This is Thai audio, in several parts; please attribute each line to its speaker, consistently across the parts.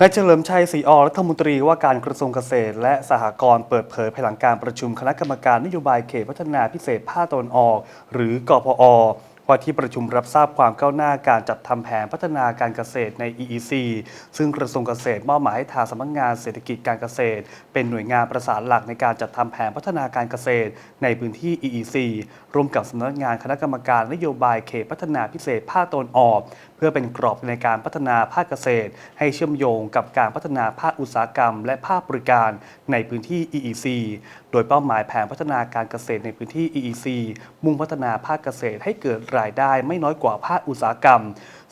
Speaker 1: นายเฉลิมชัยศรีอรัฐมนตรีว่าการกระทรวงเกษตร และสหกรณ์เปิดเผยภายหลังการประชุมคณะกรรมการนโยบายเขตพัฒนาพิเศษภาคตะวันออก หรือกพอ ว่าที่ประชุมรับทราบความก้าวหน้าการจัดทำแผนพัฒนาการเกษตรใน EEC ซึ่งกระทรวงเกษตรมอบหมายให้ทางสำนักงานเศรษฐกิจการเกษตร เป็นหน่วยงานประสานหลักในการจัดทำแผนพัฒนาการเกษตร ในพื้นที่ EEC ร่วมกับสำนักงานคณะกรรมการนโยบายเขตพัฒนาพิเศษภาคตะวันออก เพื่อเป็นกรอบในการพัฒนาภาคเกษตร ให้เชื่อมโยงกับการพัฒนาภาคอุตสาหกรรม และภาคบริการในพื้นที่ EEC โดยเป้าหมายแผนพัฒนาการเกษตรในพื้นที่ EEC มุ่งพัฒนาภาคเกษตรให้เกิดรายได้ไม่น้อยกว่าภาคอุตสาหกรรม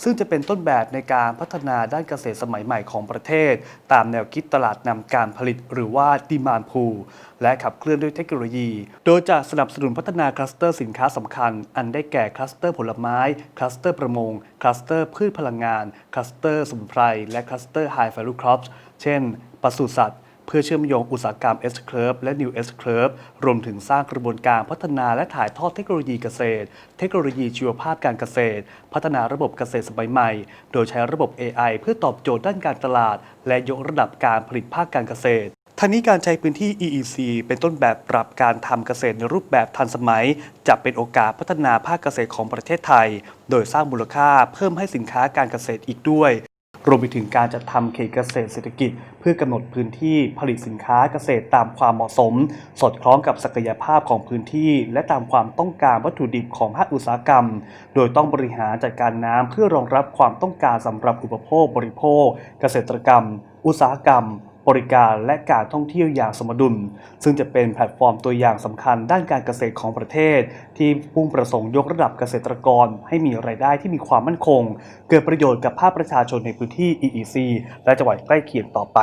Speaker 1: ซึ่งจะเป็นต้นแบบในการพัฒนาด้านเกษตรสมัยใหม่ของประเทศ ตามแนวคิดตลาดนำการผลิตหรือว่า demand pool และขับเคลื่อนด้วยเทคโนโลยี โดยจะสนับสนุนพัฒนาคลัสเตอร์สินค้าสำคัญ อันได้แก่คลัสเตอร์ผลไม้ คลัสเตอร์ประมง คลัสเตอร์พืชพลังงาน คลัสเตอร์สมุนไพร และคลัสเตอร์ High Value Crops เช่นปศุสัตว์ เพื่อเชื่อมโยงอุตสาหกรรม S Curve และ New S Curve รวมถึงสร้างกระบวนการพัฒนาและถ่ายทอดเทคโนโลยีเกษตร เทคโนโลยีชีวภาพการเกษตร พัฒนาระบบเกษตรสมัยใหม่ โดยใช้ระบบ AI เพื่อตอบโจทย์ด้านการตลาด และยกระดับการผลิตภาคการเกษตรทั้งนี้การใช้พื้นที่ EEC เป็นต้นแบบปรับการทำเกษตรในรูปแบบทันสมัย จะเป็นโอกาสพัฒนาภาคเกษตรของประเทศไทย โดยสร้างมูลค่าเพิ่มให้สินค้าการเกษตรอีกด้วย รวมไปถึงการจัดทำเขตเกษตรเศรษฐกิจ เพื่อกำหนดพื้นที่ผลิตสินค้าเกษตรตามความเหมาะสม สอดคล้องกับศักยภาพของพื้นที่ และตามความต้องการวัตถุดิบของภาคอุตสาหกรรม โดยต้องบริหารจัดการน้ำเพื่อรองรับความต้องการสำหรับอุปโภคบริโภค เกษตรกรรม อุตสาหกรรม บริการและการท่องเที่ยวอย่างสมดุล ซึ่งจะเป็นแพลตฟอร์มตัวอย่างสำคัญด้านการเกษตรของประเทศ ที่พุ่งประสงค์ยกระดับเกษตรกร ให้มีรายได้ที่มีความมั่นคง เกิดประโยชน์กับภาคประชาชนในพื้นที่ EEC และจังหวัดใกล้เคียงต่อไป